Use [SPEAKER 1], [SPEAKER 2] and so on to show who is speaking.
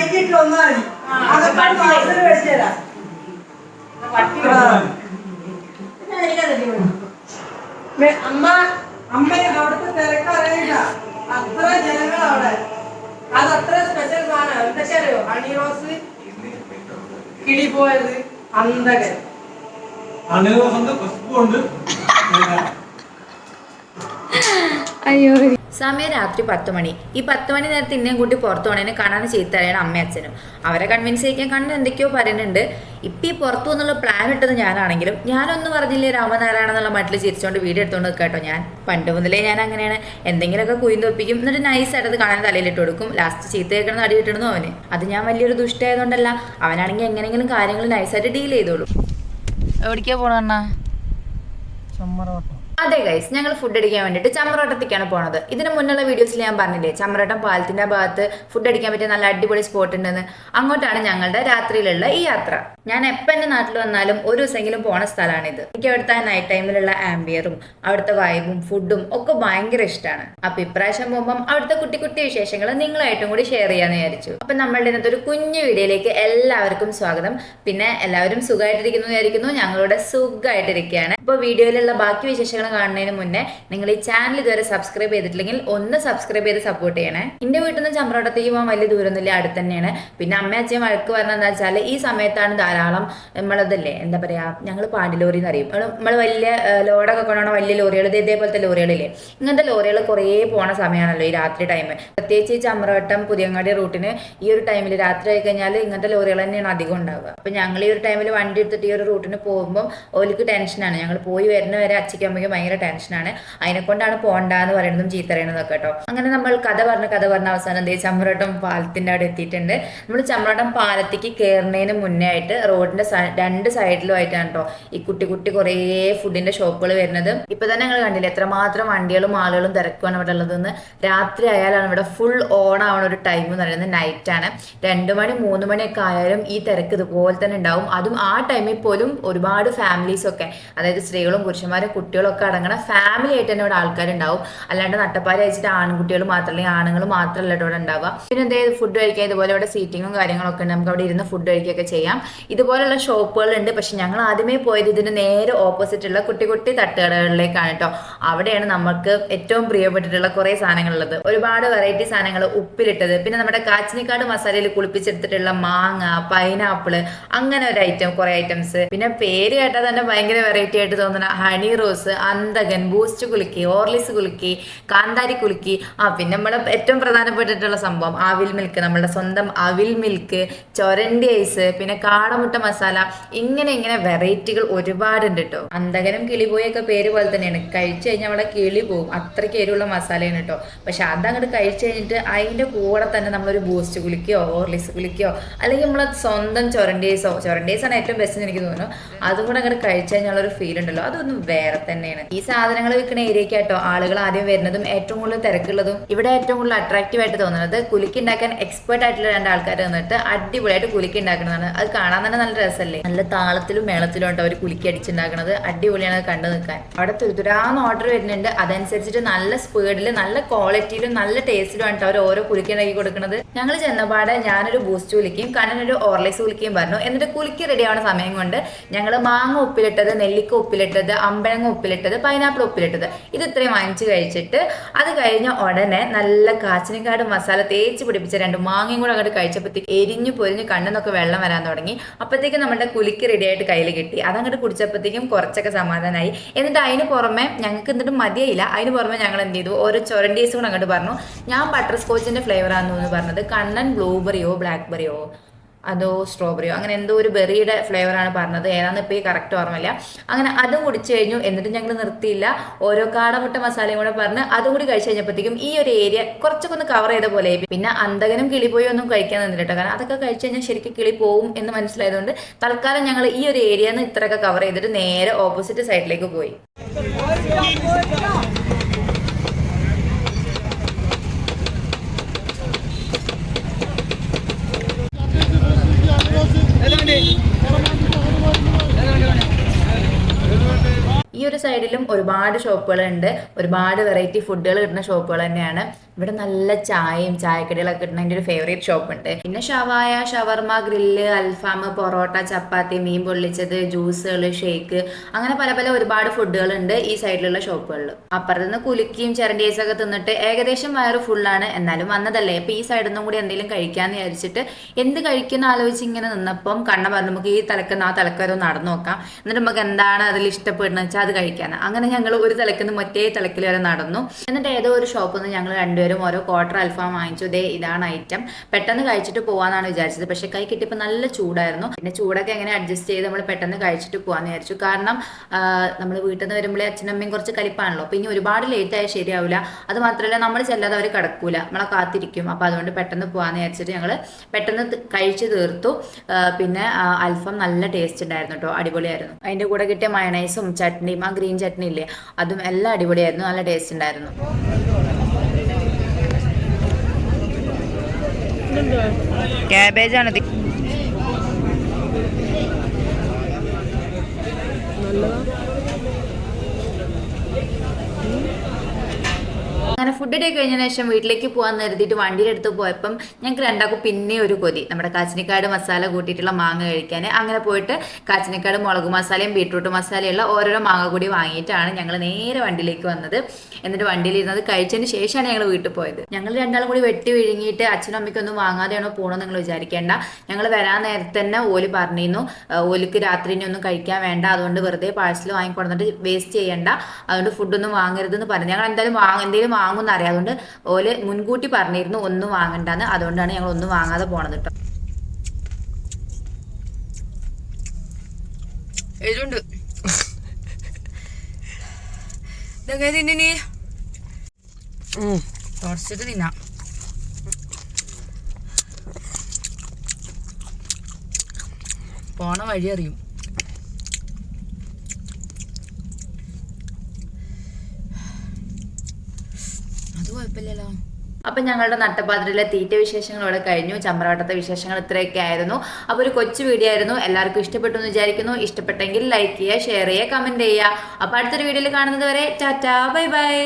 [SPEAKER 1] ഇട്ട് വന്നാൽ മതി അതൊക്കെ പാർസൽ മേടിച്ചു തരാം. മെ- അമ്മ അമ്മയെ അവിടുത്തെ തിരക്കറിയില്ല അത്ര ജനങ്ങൾ അവിടെ അത് അത്ര സ്പെഷ്യൽ സാധനം. എന്തൊക്കെ അറിയോ? ഹണി റോസ് കിളി പോയത് അന്തകൻ.
[SPEAKER 2] അണിറോസിന്റെ ക്രിസ്പും ഉണ്ട്
[SPEAKER 3] അയ്യോ.
[SPEAKER 4] സമയം രാത്രി പത്ത് മണി. ഈ പത്ത് മണി നേരത്തെ ഇന്നേം കൂട്ടി പുറത്തു പോണേനെ കാണാൻ ചീത്തറിയാണ് അമ്മയും അച്ഛനും. അവരെ കൺവിൻസ് ചെയ്യാൻ കണ്ണ് എന്തൊക്കെയോ പറയുന്നുണ്ട്. ഇപ്പം ഈ പുറത്തു നിന്നുള്ള പ്ലാൻ ഇട്ടത് ഞാനാണെങ്കിലും ഞാനൊന്നും പറഞ്ഞില്ലേ രാമനാരായണ എന്നുള്ള മട്ടിൽ ചിരിച്ചുകൊണ്ട് വീട് എടുത്തുകൊണ്ട് നിൽക്കാട്ടോ ഞാൻ. പണ്ട് മുതലേ ഞാൻ അങ്ങനെയാണ്. എന്തെങ്കിലുമൊക്കെ കുയിന്തൊപ്പിക്കും എന്നിട്ട് നൈസായിട്ട് അത് കാണാൻ തലയിലിട്ട് കൊടുക്കും. ലാസ്റ്റ് ചീത്ത കേൾക്കണം അടി കിട്ടണമെന്നു അവന്? അത് ഞാൻ വലിയൊരു ദുഷ്ടായതുകൊണ്ടല്ല അവനാണെങ്കിൽ എങ്ങനെയെങ്കിലും കാര്യങ്ങൾ നൈസായിട്ട് ഡീൽ ചെയ്തോളൂ. എവിടേക്കാ പോണ
[SPEAKER 1] ചമ്മറോട്ടം
[SPEAKER 4] അതെ ഗൈസ് ഞങ്ങൾ ഫുഡ് അടിക്കാൻ വേണ്ടിയിട്ട് ചമ്മറോട്ടത്തേക്കാണ് പോണത്. ഇതിന് മുന്നുള്ള വീഡിയോസിൽ ഞാൻ പറഞ്ഞില്ലേ ചമ്മറോട്ടം പാലത്തിന്റെ ഭാഗത്ത് ഫുഡ് അടിക്കാൻ പറ്റിയ നല്ല അടിപൊളി സ്പോട്ട് ഉണ്ടെന്ന്. അങ്ങോട്ടാണ് ഞങ്ങളുടെ രാത്രിയിലുള്ള ഈ യാത്ര. ഞാൻ എപ്പോൾ എന്റെ നാട്ടിൽ വന്നാലും ഒരു ദിവസമെങ്കിലും പോണ സ്ഥലമാണിത് എനിക്ക് അവിടുത്തെ നൈറ്റ് ടൈമിലുള്ള ആംബിയറും അവിടുത്തെ വൈബും ഫുഡും ഒക്കെ ഭയങ്കര ഇഷ്ടമാണ് അപ്പൊ ഇപ്രാവശ്യം പോകുമ്പം അവിടുത്തെ കുട്ടി കുട്ടി വിശേഷങ്ങൾ നിങ്ങളായിട്ടും കൂടി ഷെയർ ചെയ്യാന്ന് വിചാരിച്ചു. അപ്പൊ നമ്മളുടെ ഇന്നത്തെ ഒരു കുഞ്ഞു വീഡിയോയിലേക്ക് എല്ലാവർക്കും സ്വാഗതം. പിന്നെ എല്ലാവരും സുഖമായിട്ടിരിക്കുന്നു വിചാരിക്കുന്നു. ഞങ്ങളുടെ സുഖമായിട്ടിരിക്കുകയാണ് ഇപ്പോൾ വീഡിയോയിലുള്ള ബാക്കി വിശേഷങ്ങൾ കാണുന്നതിന് മുന്നേ നിങ്ങൾ ഈ ചാനൽ ഇതുവരെ സബ്സ്ക്രൈബ് ചെയ്തിട്ടില്ലെങ്കിൽ ഒന്ന് സബ്സ്ക്രൈബ് ചെയ്ത് സപ്പോർട്ട് ചെയ്യണേ. എന്റെ വീട്ടിൽ നിന്ന് ചമ്പ്രോട്ടത്തേക്ക് പോകാൻ വലിയ ദൂരമൊന്നുമില്ല അടുത്ത് തന്നെയാണ്. പിന്നെ അമ്മ അച്ഛൻ വഴക്ക് പറഞ്ഞത് എന്താ വെച്ചാൽ ഈ സമയത്താണ് ധാരാളം നമ്മളതല്ലേ എന്താ പറയാ ഞങ്ങൾ പാണ്ടിലോറി എന്ന് അറിയും നമ്മൾ വലിയ ലോഡൊക്കെ കൊണ്ടുപോകണ വലിയ ലോറികൾ ഇത് ഇതേപോലത്തെ ലോറികളില്ലേ. ഇങ്ങനത്തെ ലോറികൾ കുറേ പോണ സമയമാണല്ലോ ഈ രാത്രി ടൈം പ്രത്യേകിച്ച് ഈ ചമ്രവട്ടം പുതിയങ്ങാടി റൂട്ടിന് ഈ ഒരു ടൈമിൽ രാത്രി ആയി കഴിഞ്ഞാൽ ഇങ്ങനത്തെ ലോറികൾ തന്നെയാണ് അധികം ഉണ്ടാവുക. അപ്പം ഞങ്ങൾ ഈ ഒരു ടൈമിൽ വണ്ടി എടുത്തിട്ട് ഈ ഒരു റൂട്ടിന് പോകുമ്പോൾ ഓലിക്ക് ടെൻഷനാണ് ഞങ്ങൾ പോയി വരുന്ന വരെ അച്ഛയ്ക്കുമ്പോഴേക്കും ഭയങ്കര ടെൻഷനാണ്. അതിനെ കൊണ്ടാണ് പോണ്ടെന്ന് പറയുന്നതും ചീത്ത പറയുന്നതൊക്കെ കേട്ടോ. അങ്ങനെ നമ്മൾ കഥ പറഞ്ഞ് കഥ പറഞ്ഞ അവസാനം എന്തേ ചമ്രോട്ടം പാലത്തിന്റെ അവിടെ എത്തിയിട്ടുണ്ട്. നമ്മൾ ചമ്രോട്ടം പാലത്തേക്ക് കയറുന്നതിന് മുന്നേ ആയിട്ട് റോഡിന്റെ രണ്ട് സൈഡിലും ആയിട്ടാണ് കേട്ടോ ഈ കുട്ടി കുട്ടി കുറേ ഫുഡിന്റെ ഷോപ്പുകൾ വരുന്നത്. ഇപ്പൊ തന്നെ ഞങ്ങൾ കണ്ടില്ലേ എത്രമാത്രം വണ്ടികളും ആളുകളും തിരക്കുവാണ് ഇവിടെ ഉള്ളതെന്ന്. രാത്രി ആയാലാണ് ഇവിടെ ഫുൾ ഓൺ ആവണ ഒരു ടൈം എന്ന് പറയുന്നത് നൈറ്റ് ആണ്. രണ്ടു മണി മൂന്ന് മണിയൊക്കെ ആയാലും ഈ തിരക്ക് ഇതുപോലെ തന്നെ ഉണ്ടാവും. അതും ആ ടൈമിൽ പോലും ഒരുപാട് ഫാമിലീസ് ഒക്കെ അതായത് സ്ത്രീകളും പുരുഷന്മാരും കുട്ടികളും ഒക്കെ അടങ്ങണ ഫാമിലി ആയിട്ട് തന്നെ ഇവിടെ ആൾക്കാരുണ്ടാവും. അല്ലാണ്ട് നട്ടപ്പാരി അയച്ചിട്ട് ആൺകുട്ടികൾ മാത്രമല്ല ആണുങ്ങൾ മാത്രമല്ല ഇവിടെ ഉണ്ടാവുക. പിന്നെ എന്തേ ഫുഡ് കഴിക്കുക ഇതുപോലെ ഇവിടെ സീറ്റിങ്ങും കാര്യങ്ങളും ഒക്കെ നമുക്ക് അവിടെ ഇരുന്ന് ഫുഡ് കഴിക്കുകയൊക്കെ ചെയ്യാം. ഇതുപോലുള്ള ഷോപ്പുകളുണ്ട് പക്ഷെ ഞങ്ങൾ ആദ്യമേ പോയത് ഇതിന് നേരെ ഓപ്പോസിറ്റ് ഉള്ള കുട്ടി കുട്ടി തട്ടുകടകളിലേക്കാണ് കേട്ടോ. അവിടെയാണ് നമുക്ക് ഏറ്റവും പ്രിയപ്പെട്ടിട്ടുള്ള കുറേ സാധനങ്ങളുള്ളത്. ഒരുപാട് വെറൈറ്റി സാധനങ്ങൾ ഉപ്പിലിട്ടത്. പിന്നെ നമ്മുടെ കാച്ചിനിക്കാട് മസാലയിൽ കുളിപ്പിച്ചെടുത്തിട്ടുള്ള മാങ്ങ പൈനാപ്പിൾ അങ്ങനെ ഒരു ഐറ്റം കുറേ ഐറ്റംസ് പിന്നെ പേര് കേട്ടാൽ തന്നെ ഭയങ്കര വെറൈറ്റി ആയിട്ട് തോന്നുന്ന ഹണി റോസ് അന്തകൻ ബൂസ്റ്റ് കുലുക്കി ഓർലിസ് കുലുക്കി കാന്താരി കുലുക്കി. ആ പിന്നെ നമ്മുടെ ഏറ്റവും പ്രധാനപ്പെട്ടിട്ടുള്ള സംഭവം അവിൽ മിൽക്ക് നമ്മളുടെ സ്വന്തം അവിൽ മിൽക്ക് ചൊരണ്ടി ഐസ് പിന്നെ കാടമുട്ട മസാല. ഇങ്ങനെ ഇങ്ങനെ വെറൈറ്റികൾ ഒരുപാടുണ്ട് കേട്ടോ അന്തകനും കിളിപോയൊക്കെ പേര് പോലെ തന്നെയാണ്. കഴിച്ചു കഴിഞ്ഞാൽ അവിടെ കിളി പോവും. അത്രയ്ക്ക് എരിവുള്ള മസാലയാണ് കേട്ടോ പക്ഷെ അതങ്ങോട്ട് കഴിച്ചു കഴിഞ്ഞിട്ട് അതിന്റെ കൂടെ തന്നെ നമ്മളൊരു ബൂസ്റ്റ് കുലിക്കോ ഓർലിസ് കുലിക്കോ അല്ലെങ്കിൽ നമ്മളെ സ്വന്തം ചൊരണ്ടേസോ ചൊരണ്ടി ആണ് ഏറ്റവും ബെസ്റ്റ് എന്ന് എനിക്ക് തോന്നുന്നു. അതും കൂടെ അങ്ങോട്ട് കഴിച്ചു കഴിഞ്ഞാൽ ഒരു ഫീൽ ഉണ്ടല്ലോ. അതൊന്നും വേറെ തന്നെയാണ്. ഈ സാധനങ്ങൾ വിൽക്കുന്ന ഏരിയക്ക് കേട്ടോ ആളുകൾ ആദ്യം വരുന്നതും ഏറ്റവും കൂടുതൽ തിരക്കുള്ളതും. ഇവിടെ ഏറ്റവും കൂടുതൽ അട്രാക്റ്റീവ് ആയിട്ട് തോന്നുന്നത് കുലുക്കി ഉണ്ടാക്കാൻ എക്സ്പേർട്ട് ആയിട്ടുള്ള രണ്ട് ആൾക്കാർ വന്നിട്ട് അടിപൊളിയായിട്ട് കുലുക്കി ഉണ്ടാക്കുന്നതാണ്. അത് കാണാൻ തന്നെ നല്ല രസമല്ലേ? നല്ല താളത്തിലും മേളത്തിലും കേട്ടോ അവർ കുലുക്കി അടിച്ചുണ്ടാക്കുന്നത് അടിപൊളിയാണ് കണ്ടു നിൽക്കാൻ. അവിടെ തുരുതുരാന്ന് ഓർഡർ വരുന്നുണ്ട്. അതനുസരിച്ചിട്ട് നല്ല സ്പീഡിൽ നല്ല ക്വാളിറ്റിയിലും നല്ല ടേസ്റ്റിലും ആണ് അവർ ഓരോ കുലുക്കി ഉണ്ടാക്കി കൊടുക്കുന്നത് ഞങ്ങൾ ചെന്നപാടെ ഞാനൊരു ബൂസ്റ്റ് കുലിക്കും കണ്ണനൊരു ഓർലൈസ് കുലിക്കുകയും പറഞ്ഞു. എന്നിട്ട് കുലുക്കി റെഡി ആവുന്ന സമയം കൊണ്ട് ഞങ്ങൾ മാങ്ങ ഉപ്പിലിട്ടത് നെല്ലിക്ക ഉപ്പിലിട്ടത് അമ്പഴങ്ങ ഉപ്പിലിട്ടത് പൈനാപ്പിൾ ഉപ്പിലിട്ടത്. ഇത് ഇത്രയും വാങ്ങിച്ച് കഴിച്ചിട്ട് അത് കഴിഞ്ഞ ഉടനെ നല്ല കാച്ചിനിക്കാട് മസാല തേച്ച് പിടിപ്പിച്ച രണ്ട് മാങ്ങയും കൂടെ അങ്ങോട്ട് കഴിച്ചപ്പോഴത്തേക്ക് എരിഞ്ഞു പൊരിഞ്ഞ് കണ്ണെന്നൊക്കെ വെള്ളം വരാൻ തുടങ്ങി. അപ്പോഴത്തേക്കും നമ്മുടെ കുലിക്ക് റെഡി ആയിട്ട് കയ്യിൽ കിട്ടി. അതങ്ങോട്ട് കുടിച്ചപ്പോഴത്തേക്കും കുറച്ചൊക്കെ സമാധാനമായി എന്നിട്ട് അതിന് പുറമെ ഞങ്ങൾക്ക് എന്നിട്ട് മതിയായില്ല. അതിന് പുറമെ ഞങ്ങൾ എന്ത് ചെയ്തു? ഓരോ ചൊരണ്ടീസ് കൂടെ അങ്ങോട്ട് പറഞ്ഞു ഞാൻ ബട്ടർ സ്കോച്ചിന്റെ ഫ്ലേവർ ആണെന്ന് പറഞ്ഞത് കണ്ണൻ ബ്ലൂബെറിയോ ബ്ലാക്ക്ബെറിയോ അതോ സ്ട്രോബെറിയോ അങ്ങനെ എന്തോ ഒരു ബെറിയുടെ ഫ്ലേവറാണ് പറഞ്ഞത്. ഏതാണെന്ന് ഇപ്പോൾ ഈ കറക്റ്റ് ഓർമ്മയില്ല. അങ്ങനെ അതും കുടിച്ചു കഴിഞ്ഞു. എന്നിട്ട് ഞങ്ങൾ നിർത്തിയില്ല. ഓരോ കാടമുട്ട മസാലയും കൂടെ പറഞ്ഞ് അതും കൂടി കഴിച്ചു കഴിഞ്ഞപ്പോഴത്തേക്കും ഈ ഒരു ഏരിയ കുറച്ചൊക്കെ ഒന്ന് കവർ ചെയ്ത പോലെ പിന്നെ അന്തകനും കിളിപ്പോയി ഒന്നും കഴിക്കാൻ നിന്നില്ല കാരണം അതൊക്കെ കഴിച്ചു കഴിഞ്ഞാൽ ശരിക്കും കിളി പോവും എന്ന് മനസ്സിലായതുകൊണ്ട് തൽക്കാലം ഞങ്ങൾ ഈ ഒരു ഏരിയ നിന്ന് ഇത്രയൊക്കെ കവർ ചെയ്തിട്ട് നേരെ ഓപ്പോസിറ്റ് സൈഡിലേക്ക് പോയി. ഈ ഒരു സൈഡിലും ഒരുപാട് ഷോപ്പുകളുണ്ട്. ഒരുപാട് വെറൈറ്റി ഫുഡുകൾ കിട്ടുന്ന ഷോപ്പുകൾ തന്നെയാണ്. ഇവിടെ നല്ല ചായയും ചായക്കടികളൊക്കെ കിട്ടുന്ന എന്റെ ഒരു ഫേവറേറ്റ് ഷോപ്പുണ്ട് പിന്നെ ഷവായ ഷവർമ ഗ്രില്ല് അൽഫാം പൊറോട്ട ചപ്പാത്തി മീൻ പൊള്ളിച്ചത് ജ്യൂസുകൾ ഷേക്ക് അങ്ങനെ പല പല ഒരുപാട് ഫുഡുകൾ ഉണ്ട് ഈ സൈഡിലുള്ള ഷോപ്പുകളിൽ. അപ്പുറത്ത് നിന്ന് കുലുക്കിയും ചിരണ്ടീസ് ഒക്കെ തിന്നിട്ട് ഏകദേശം വയറ് ഫുള്ളാണ് എന്നാലും വന്നതല്ലേ. അപ്പോൾ ഈ സൈഡിൽ നിന്നും കൂടി എന്തെങ്കിലും കഴിക്കാമെന്ന് വിചാരിച്ചിട്ട് എന്ത് കഴിക്കുന്ന ആലോചിച്ച് ഇങ്ങനെ നിന്നപ്പം കണ്ണ പറഞ്ഞു നമുക്ക് ഈ തലക്കുന്ന ആ തലക്കരോ നടന്നു നോക്കാം. എന്നിട്ട് നമുക്ക് എന്താണ് അതിൽ ഇഷ്ടപ്പെടുന്നത്? വെച്ചാൽ അത് കഴിക്കാൻ അങ്ങനെ ഞങ്ങൾ ഒരു തലക്കുന്ന മറ്റേ തലക്കിൽ വരെ നടന്നു. എന്നിട്ട് ഏതോ ഒരു ഷോപ്പിൽ നിന്ന് ഞങ്ങൾ രണ്ടുപേരും ഓരോ ക്വാർട്ടർ അൽഫാം വാങ്ങിച്ചു. ദേ ഇതാണ് ഐറ്റം പെട്ടെന്ന് കഴിച്ചിട്ട് പോവാന്നാണ് വിചാരിച്ചത്. പക്ഷെ കൈ കിട്ടിയപ്പോൾ നല്ല ചൂടായിരുന്നു. പിന്നെ ചൂടൊക്കെ എങ്ങനെ അഡ്ജസ്റ്റ് ചെയ്ത് നമ്മൾ പെട്ടെന്ന് കഴിച്ചിട്ട് പോകാന്ന് വിചാരിച്ചു. കാരണം നമ്മൾ വീട്ടിൽ നിന്ന് വരുമ്പോഴേ അച്ഛനമ്മയും കുറച്ച് കലിപ്പാണല്ലോ. അപ്പം ഇനി ഒരുപാട് ലേറ്റ് ആയാൽ ശരിയാവില്ല അത് മാത്രമല്ല നമ്മൾ ചെല്ലാതെ അവർ കിടക്കൂല. നമ്മളെ കാത്തിരിക്കും. അപ്പം അതുകൊണ്ട് പെട്ടെന്ന് പോകാന്ന് വിചാരിച്ചിട്ട് ഞങ്ങൾ പെട്ടെന്ന് കഴിച്ചു തീർത്തു. പിന്നെ അൽഫം നല്ല ടേസ്റ്റ് ഉണ്ടായിരുന്നു കേട്ടോ അടിപൊളിയായിരുന്നു. അതിന്റെ കൂടെ കിട്ടിയ മയണൈസും ചട്നിയും ആ ഗ്രീൻ ചട്നി ഇല്ലേ? അതും എല്ലാം അടിപൊളിയായിരുന്നു. നല്ല ടേസ്റ്റ് ഉണ്ടായിരുന്നു. ക്യാബേജ് ആണ് അങ്ങനെ ഫുഡ് ഡേ കഴിഞ്ഞതിന് ശേഷം വീട്ടിലേക്ക് പോകാൻ കരുതിയിട്ട് വണ്ടിയുടെ അടുത്ത് പോയപ്പം ഞങ്ങൾക്ക് രണ്ടാക്കും പിന്നെ ഒരു കൊതി. നമ്മുടെ കാച്ചിനിക്കാട് മസാല കൂട്ടിയിട്ടുള്ള മാങ്ങ കഴിക്കാൻ. അങ്ങനെ പോയിട്ട് കാച്ചിനിക്കാട് മുളക് മസാലയും ബീട്രൂട്ട് മസാലയുള്ള ഓരോരോ മാങ്ങ കൂടി വാങ്ങിയിട്ടാണ് ഞങ്ങൾ നേരെ വണ്ടിയിലേക്ക് വന്നത്. എന്നിട്ട് വണ്ടിയിൽ ഇരുന്നത് കഴിച്ചതിന് ശേഷമാണ് ഞങ്ങൾ വീട്ടിൽ പോയത്. ഞങ്ങൾ രണ്ടാളും കൂടി വെട്ടി വിഴുങ്ങിയിട്ട് അച്ഛനും അമ്മയ്ക്കൊന്നും വാങ്ങാതെയാണോ പോകണമെന്ന് നിങ്ങൾ വിചാരിക്കേണ്ട. ഞങ്ങൾ വരാൻ നേരത്തെ തന്നെ ഓൽ പറഞ്ഞിരുന്നു ഓലിക്ക് രാത്രി ഇനി ഒന്നും കഴിക്കാൻ വേണ്ട. അതുകൊണ്ട് വെറുതെ പാഴ്സൽ വാങ്ങിക്കൊണ്ടിട്ട് വേസ്റ്റ് ചെയ്യണ്ട. അതുകൊണ്ട് ഫുഡൊന്നും വാങ്ങരുതെന്ന് പറഞ്ഞു. ഞങ്ങൾ എന്തായാലും വാങ്ങ എന്തെങ്കിലും വാങ്ങുമെന്ന് അറിയാതുകൊണ്ട് ഓൽ മുൻകൂട്ടി പറഞ്ഞിരുന്നു ഒന്നും വാങ്ങണ്ടെന്ന്. അതുകൊണ്ടാണ് ഞങ്ങൾ ഒന്നും വാങ്ങാതെ പോണത് കേട്ടോ എഴുതുണ്ട്. ഇതൊക്കെ തിന്നിനി കുറച്ചിട്ട് തിന്നാം. പോണ വഴി അറിയും അത് കുഴപ്പമില്ലല്ലോ. അപ്പം ഞങ്ങളുടെ നട്ടപ്പാതിരിലെ തീറ്റ വിശേഷങ്ങൾ ഇവിടെ കഴിഞ്ഞു. ചമ്രവട്ടത്തെ വിശേഷങ്ങൾ ഇത്രയൊക്കെ ആയിരുന്നു. അപ്പോൾ ഒരു കൊച്ചു വീഡിയോ ആയിരുന്നു. എല്ലാവർക്കും ഇഷ്ടപ്പെട്ടു എന്ന് വിചാരിക്കുന്നു. ഇഷ്ടപ്പെട്ടെങ്കിൽ ലൈക്ക് ചെയ്യുക ഷെയർ ചെയ്യുക കമന്റ് ചെയ്യുക. അപ്പോൾ അടുത്തൊരു വീഡിയോയിൽ കാണുന്നത് വരെ ടാറ്റാ ബൈ ബൈ.